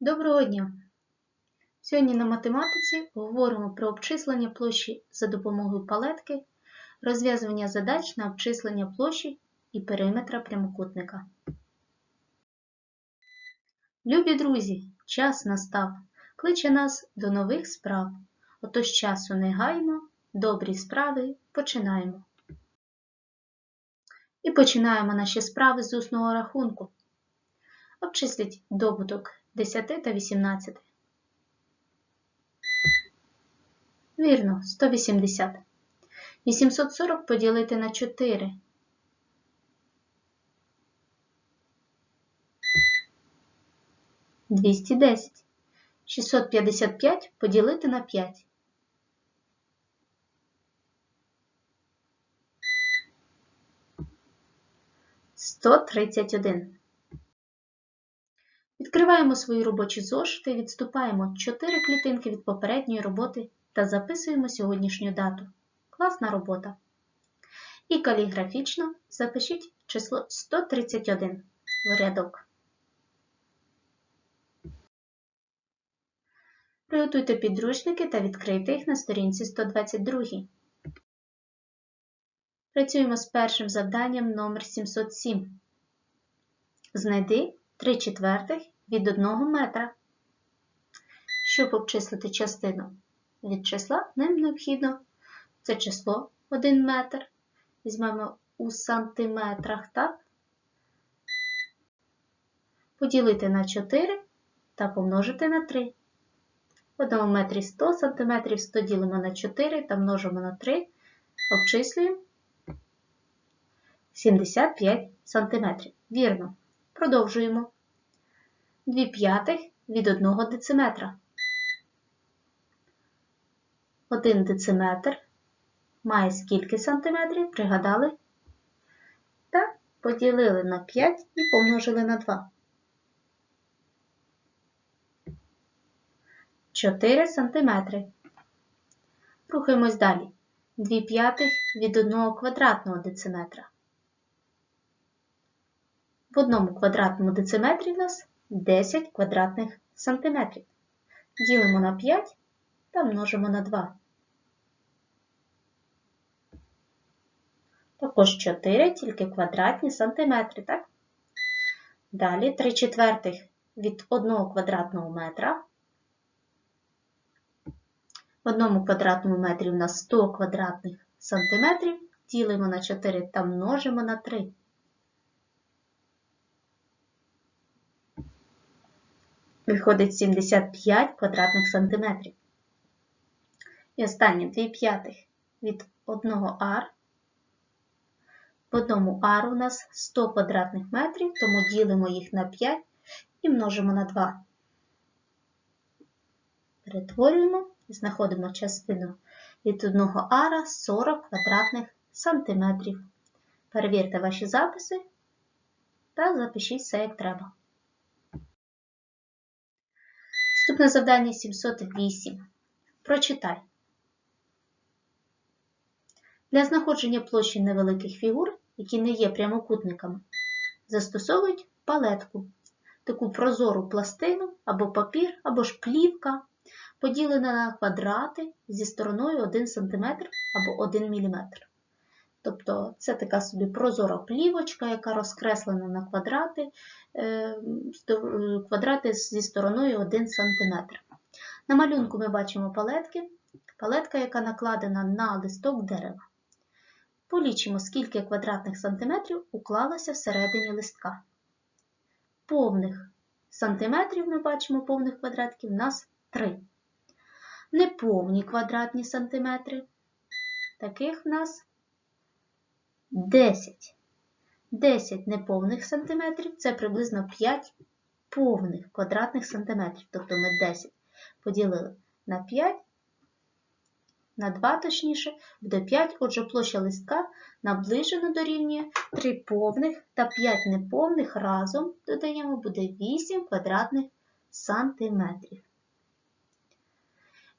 Доброго дня! Сьогодні на математиці говоримо про обчислення площі за допомогою палетки, розв'язування задач на обчислення площі і периметра прямокутника. Любі друзі, час настав, кличе нас до нових справ. Отож часу не гаймо, добрі справи починаємо. І починаємо наші справи з усного рахунку. Обчисліть добуток 10 та 18. Вірно, 180. 840 поділити на 4. Двісті десять. 655 поділити на 5. Сто тридцять один. Відкриваємо свої робочі зошити, відступаємо 4 клітинки від попередньої роботи та записуємо сьогоднішню дату. Класна робота. І каліграфічно запишіть число 131 в рядок. Приготуйте підручники та відкрийте їх на сторінці 122. Працюємо з першим завданням номер 707. Знайди 3 четвертих від 1 метра. Щоб обчислити частину від числа, нам необхідно це число 1 метр. Візьмемо у сантиметрах, так? Поділити на 4 та помножити на 3. В одному метрі 100 см, 100 ділимо на 4 та множимо на 3, обчислюємо 75 см. Вірно. Продовжуємо. 2 п'ятих від 1 дециметра. 1 дециметр має скільки сантиметрів, пригадали? Та поділили на 5 і помножили на 2. 4 сантиметри. Рухаємось далі. 2 п'ятих від 1 квадратного дециметра. В одному квадратному дециметрі в нас 10 квадратних сантиметрів. Ділимо на 5 та множимо на 2. Також 4 тільки квадратні сантиметри, так? Далі 3 четвертих від 1 квадратного метра. В одному квадратному метрі у нас 100 квадратних сантиметрів. Ділимо на 4 та множимо на 3. Виходить 75 квадратних сантиметрів. І останнє 2 п'ятих від 1 ар. В одному ару у нас 100 квадратних метрів, тому ділимо їх на 5 і множимо на 2. Перетворюємо і знаходимо частину від 1 ара 40 квадратних сантиметрів. Перевірте ваші записи та запишіть все як треба. Наступне завдання 708. Прочитай. Для знаходження площі невеликих фігур, які не є прямокутниками, застосовують палетку, таку прозору пластину або папір, або ж плівка, поділена на квадрати зі стороною 1 см або 1 мм. Тобто це така собі прозора плівочка, яка розкреслена на квадрати, квадрати зі стороною 1 см. На малюнку ми бачимо палетки, палетка, яка накладена на листок дерева. Полічимо, скільки квадратних сантиметрів уклалося всередині листка. Повних сантиметрів ми бачимо повних квадратків у нас 3. Неповні квадратні сантиметри. Таких в нас 10. 10 неповних сантиметрів це приблизно 5 повних квадратних сантиметрів. Тобто ми 10 поділили на 5, на 2 точніше, буде 5, отже, площа листка наближено дорівнює 3 повних та 5 неповних разом додаємо буде 8 квадратних сантиметрів.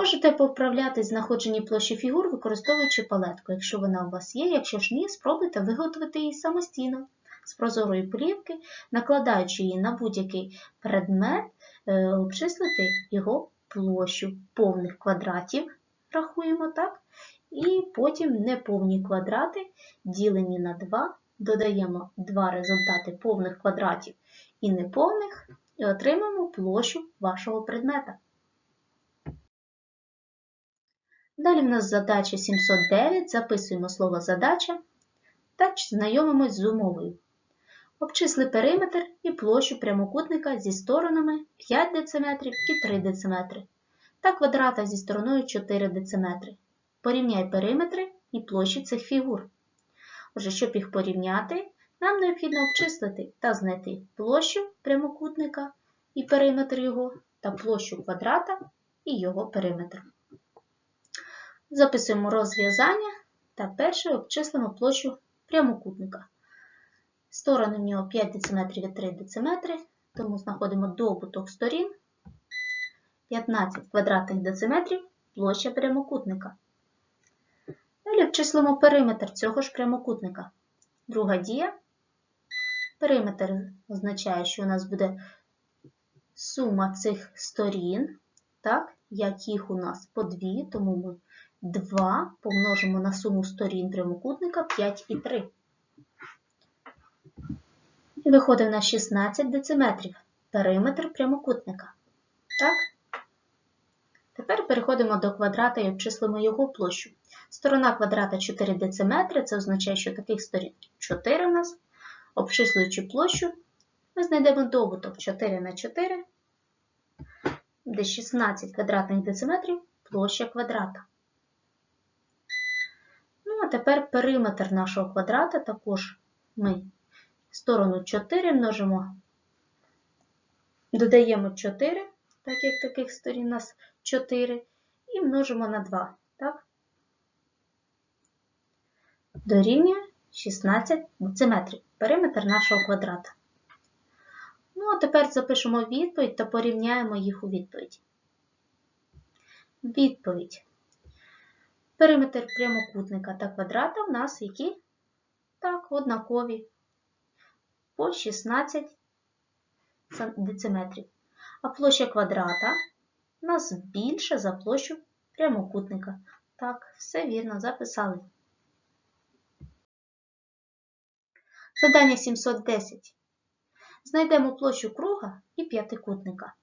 Можете поправляти знаходжені площі фігур, використовуючи палетку, якщо вона у вас є, якщо ж ні, спробуйте виготовити її самостійно з прозорої плівки, накладаючи її на будь-який предмет, е, обчислити його площу. Повних квадратів, рахуємо так, і потім неповні квадрати ділені на 2, додаємо два результати повних квадратів і неповних, і отримаємо площу вашого предмета. Далі в нас задача 709, записуємо слово задача та знайомимось з умовою. Обчисли периметр і площу прямокутника зі сторонами 5 дециметрів і 3 дециметри та квадрата зі стороною 4 дециметри. Порівняй периметри і площі цих фігур. Отже, щоб їх порівняти, нам необхідно обчислити та знайти площу прямокутника і периметр його та площу квадрата і його периметр. Записуємо розв'язання та перше обчислимо площу прямокутника. Сторони в нього 5 дециметрів і 3 дециметри, тому знаходимо добуток сторін 15 квадратних дециметрів площа прямокутника. Далі обчислимо периметр цього ж прямокутника. Друга дія. Периметр означає, що у нас буде сума цих сторін, так, як їх у нас по 2, тому ми 2 помножимо на суму сторін прямокутника 5 і 3. І виходить на 16 дециметрів периметр прямокутника. Так? Тепер переходимо до квадрата і обчислимо його площу. Сторона квадрата 4 дециметри, це означає, що таких сторін 4 у нас. Обчислюючи площу, ми знайдемо добуток 4 на 4, де 16 квадратних дециметрів площа квадрата. Тепер периметр нашого квадрата також ми сторону 4 множимо, додаємо 4, так як таких сторін у нас 4, і множимо на 2. Так? Дорівнює 16 дециметрів. Периметр нашого квадрата. Ну, а тепер запишемо відповідь та порівняємо їх у відповіді. Відповідь. Периметр прямокутника та квадрата в нас які? Так, однакові по 16 дециметрів. А площа квадрата у нас більша за площу прямокутника. Так, все вірно записали. Задання 710. Знайдемо площу круга і п'ятикутника.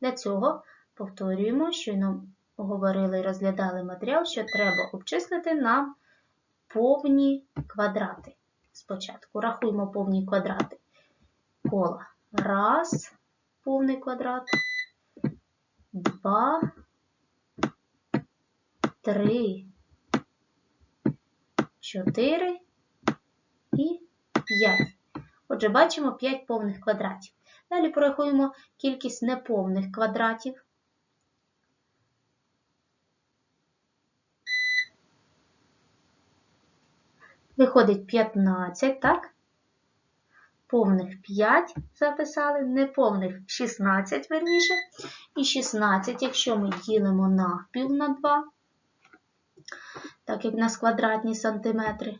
Для цього повторюємо, щойно говорили і розглядали матеріал, що треба обчислити нам повні квадрати. Спочатку рахуємо повні квадрати кола. Раз, повний квадрат, два, три, чотири і п'ять. Отже, бачимо 5 повних квадратів. Далі порахуємо кількість неповних квадратів. Виходить 15, так? Повних 5 записали, неповних 16, верніше. І 16, якщо ми ділимо навпіл на 2, так як в нас квадратні сантиметри,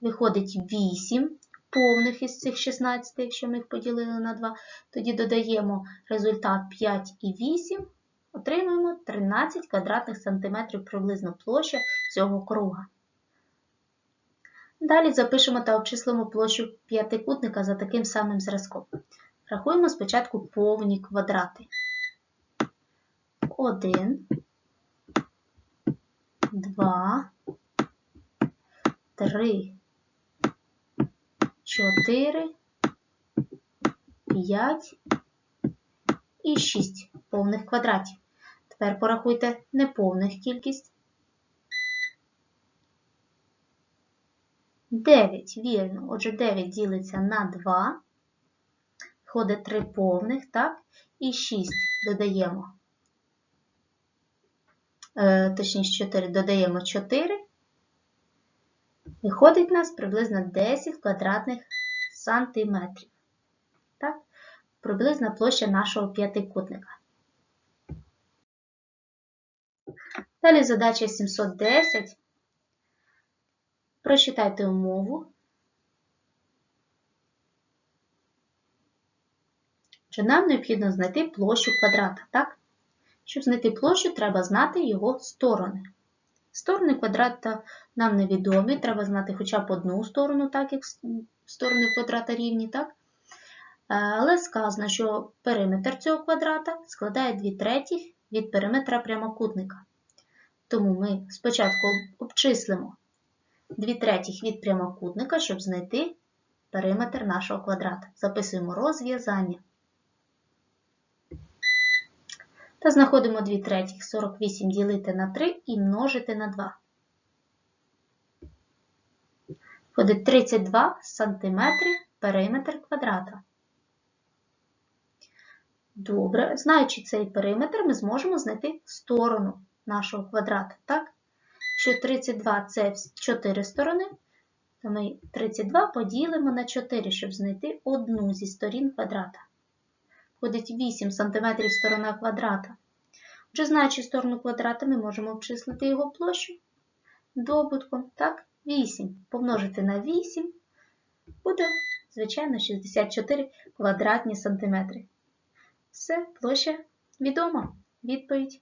виходить 8 повних із цих 16, якщо ми їх поділили на 2, тоді додаємо результат 5 і 8, отримуємо 13 квадратних сантиметрів приблизно площа цього круга. Далі запишемо та обчислимо площу п'ятикутника за таким самим зразком. Рахуємо спочатку повні квадрати. 1, 2, 3, 4, 5 і 6 повних квадратів. Тепер порахуйте неповних кількість. 9, вірно. Отже, 9 ділиться на 2. Входить 3 повних, так? І 6 додаємо. Е, точніше, 4 додаємо 4. Виходить у нас приблизно 10 квадратних сантиметрів. Так? Приблизна площа нашого п'ятикутника. Далі задача 710. Прочитайте умову. Чи нам необхідно знайти площу квадрата, так? Щоб знайти площу, треба знати його сторони. Сторони квадрата нам невідомі, треба знати хоча б одну сторону, так як сторони квадрата рівні, так? Е, Але сказано, що периметр цього квадрата складає 2 третіх від периметра прямокутника. Тому ми спочатку обчислимо 2 третіх від прямокутника, щоб знайти периметр нашого квадрата. Записуємо розв'язання. Та знаходимо 2 третіх 48 ділити на 3 і множити на 2. Входить 32 см периметр квадрата. Добре, знаючи цей периметр, ми зможемо знайти сторону нашого квадрата. Так? Якщо 32 це 4 сторони, то ми 32 поділимо на 4, щоб знайти одну зі сторін квадрата. Входить 8 см сторона квадрата. Отже, знаючи сторону квадрата, ми можемо обчислити його площу добутком. Так, 8 помножити на 8 буде, звичайно, 64 квадратні сантиметри. Все, площа відома. Відповідь.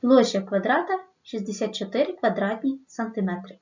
Площа квадрата 64 квадратні сантиметри.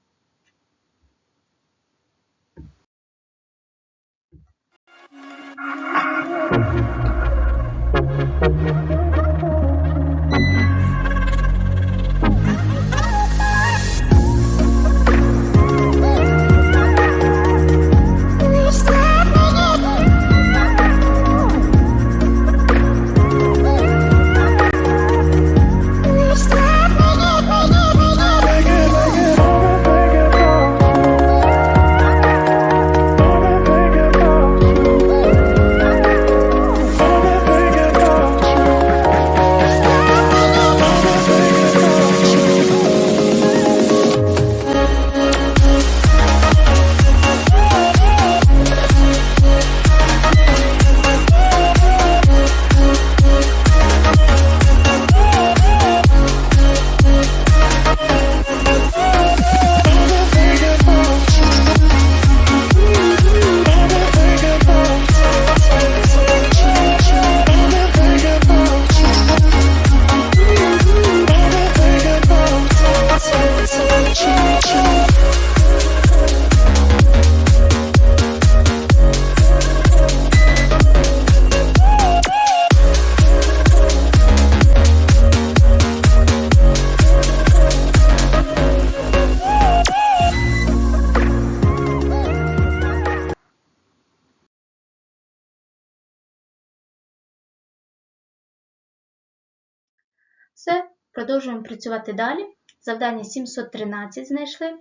Все, продовжуємо працювати далі. Завдання 713 знайшли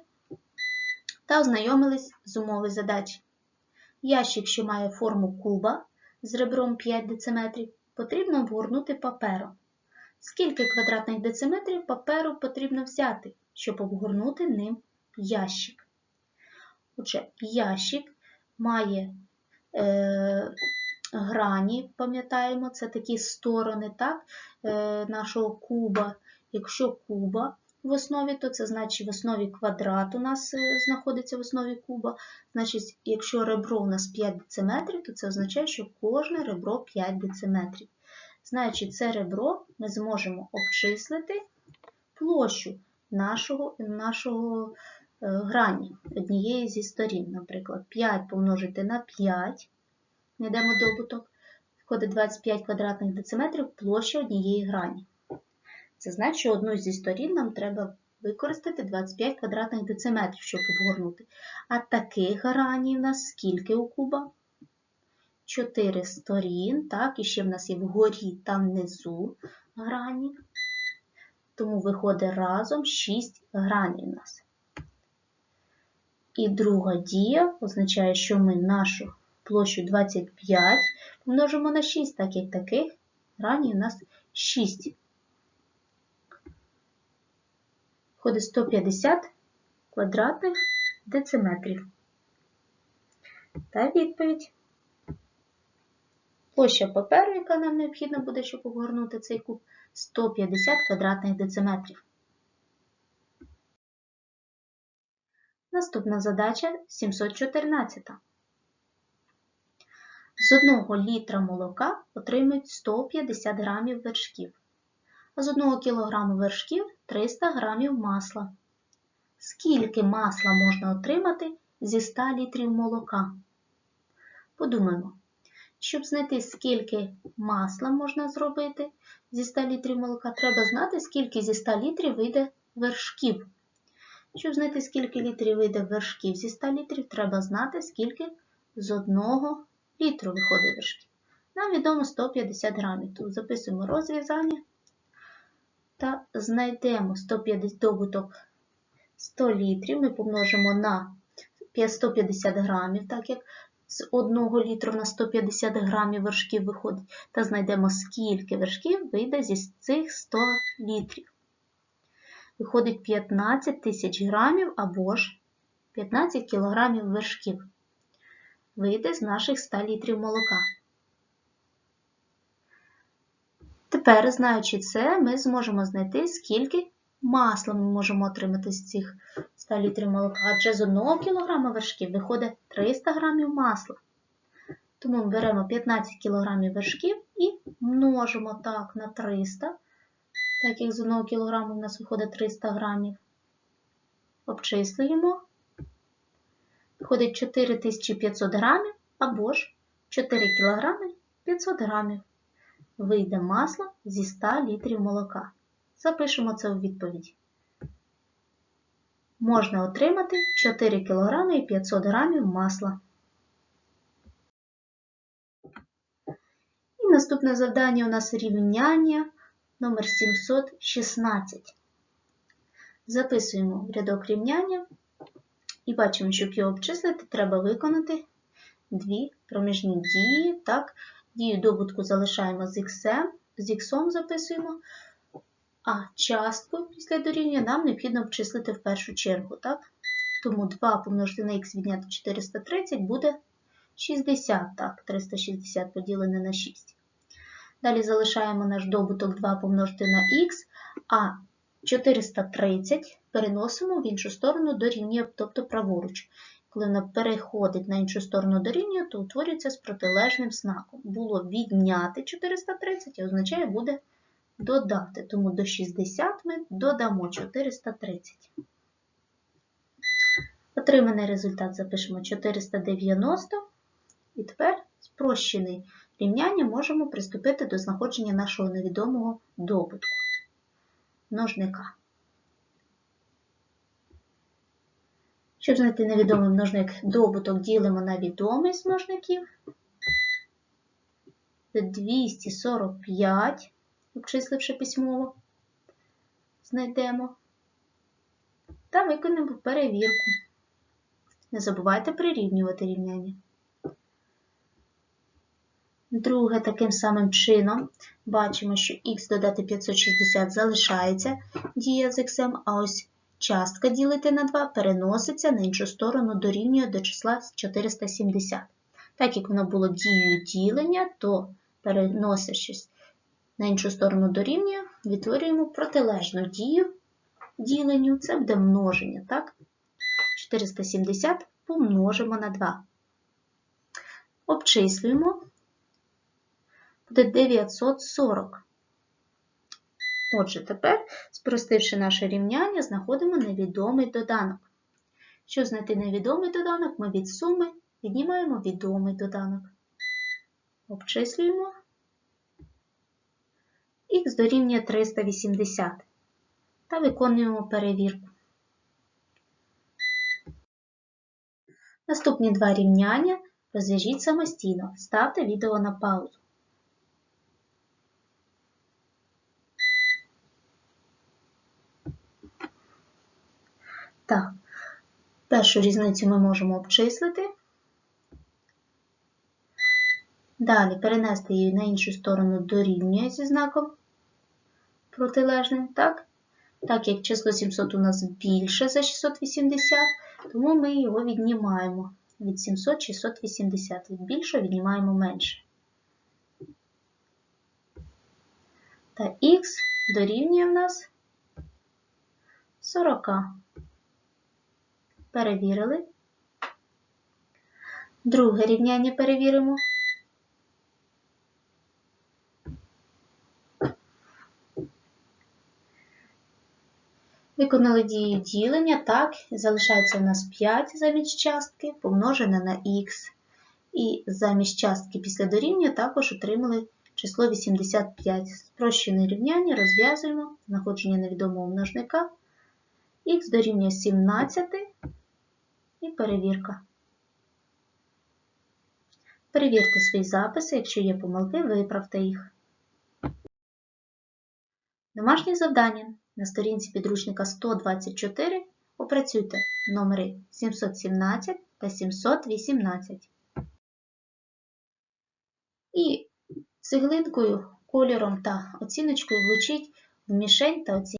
та ознайомились з умови задачі. Ящик, що має форму куба з ребром 5 дециметрів, потрібно обгорнути папером. Скільки квадратних дециметрів паперу потрібно взяти, щоб обгорнути ним ящик? Отже, ящик має е, грані, пам'ятаємо, це такі сторони так, е, нашого куба. Якщо куба в основі, то це значить в основі квадрат у нас е, знаходиться в основі куба. Значить, якщо ребро у нас 5 дециметрів, то це означає, що кожне ребро 5 дециметрів. Знаючи це ребро, ми зможемо обчислити площу нашого, нашого е, грані однієї зі сторін. Наприклад, 5 помножити на 5 знайдемо добуток, входить 25 квадратних дециметрів площа однієї грані. Це значить, що одну зі сторін нам треба використати 25 квадратних дециметрів, щоб обгорнути. А таких граній в нас скільки у куба? 4 сторін, так, і ще в нас є вгорі та внизу грані. Тому виходить разом 6 граней у нас. І друга дія означає, що ми нашу площу 25 помножимо на 6, так як таких граній у нас 6. Входить 150 квадратних дециметрів. Та відповідь. Площа паперу, яка нам необхідна буде, щоб обгорнути цей куб, 150 квадратних дециметрів. Наступна задача 714. З 1 літра молока отримують 150 грамів вершків, а з 1 кг вершків 300 грамів масла. Скільки масла можна отримати зі 100 літрів молока? Подумаємо, щоб знайти, скільки масла можна зробити зі 100 літрів молока, треба знати, скільки зі 100 літрів вийде вершків. Щоб знайти, скільки літрів вийде вершків зі 100 літрів, треба знати, скільки з 1 літру виходить вершків. Нам відомо 150 грамів. Тут записуємо розв'язання та знайдемо 150 добуток 100 літрів. Ми помножимо на 150 грамів, так як з 1 літру на 150 грамів вершків виходить, та знайдемо, скільки вершків вийде зі цих 100 літрів. Виходить 15 тисяч грамів або ж 15 кілограмів вершків. Вийде з наших 100 літрів молока. Тепер, знаючи це, ми зможемо знайти, скільки масла ми можемо отримати з цих 100 літрів молока. Адже з 1 кг вершків виходить 300 г масла. Тому ми беремо 15 кг вершків і множимо так на 300, так як з 1 кг у нас виходить 300 грамів. Обчислюємо. Виходить 4500 грамів або ж 4 кг 500 грамів. Вийде масло зі 100 літрів молока. Запишемо це у відповідь. Можна отримати 4 кг і 500 г масла. І наступне завдання у нас рівняння номер 716. Записуємо рядок рівняння і бачимо, щоб його обчислити, треба виконати дві проміжні дії. Так, Дію добутку залишаємо з x, з x записуємо, а частку після дорівнює нам необхідно обчислити в першу чергу. так? Тому 2 помножити на х відняти 430 буде 60, так, 360 поділене на 6. Далі залишаємо наш добуток 2 помножити на х, а 430 переносимо в іншу сторону дорівнює, тобто праворуч. Коли вона переходить на іншу сторону дорівнює, то утворюється з протилежним знаком. Було відняти 430 і означає буде додати. Тому до 60 ми додамо 430. Отриманий результат запишемо 490. І тепер спрощений рівняння можемо приступити до знаходження нашого невідомого добутку множника. Щоб знайти невідомий множник добуток, ділимо на відомий з множників. 245, обчисливши письмово, знайдемо та виконуємо перевірку. Не забувайте прирівнювати рівняння. Друге, таким самим чином, бачимо, що х додати 560 залишається дія з х, а ось частка ділити на 2 переноситься на іншу сторону дорівнює до числа 470. Так як воно було дією ділення, то переносячись на іншу сторону дорівнює, відтворюємо протилежну дію діленню, це буде множення. так? 470 помножимо на 2. Обчислюємо буде 940. Отже, тепер, спростивши наше рівняння, знаходимо невідомий доданок. Щоб знайти невідомий доданок, ми від суми віднімаємо відомий доданок. Обчислюємо х дорівнює 380 та виконуємо перевірку. Наступні два рівняння розв'яжіть самостійно. Ставте відео на паузу. Так, першу різницю ми можемо обчислити. Далі перенести її на іншу сторону дорівнює зі знаком протилежним, так? Так як число 700 у нас більше за 680, тому ми його віднімаємо. Від 700 680. Від більшого віднімаємо менше. Та х дорівнює в нас 40 перевірили. Друге рівняння перевіримо. Виконали дію ділення, так, залишається у нас 5 замість частки, помножене на х. І замість частки після дорівнює також отримали число 85. Спрощене рівняння розв'язуємо знаходження невідомого множника. Х дорівнює 17 і перевірка. Перевірте свої записи, якщо є помилки, виправте їх. Домашнє завдання. На сторінці підручника 124 опрацюйте номери 717 та 718. І цеглинкою, кольором та оціночкою влучіть в мішень та оцініть.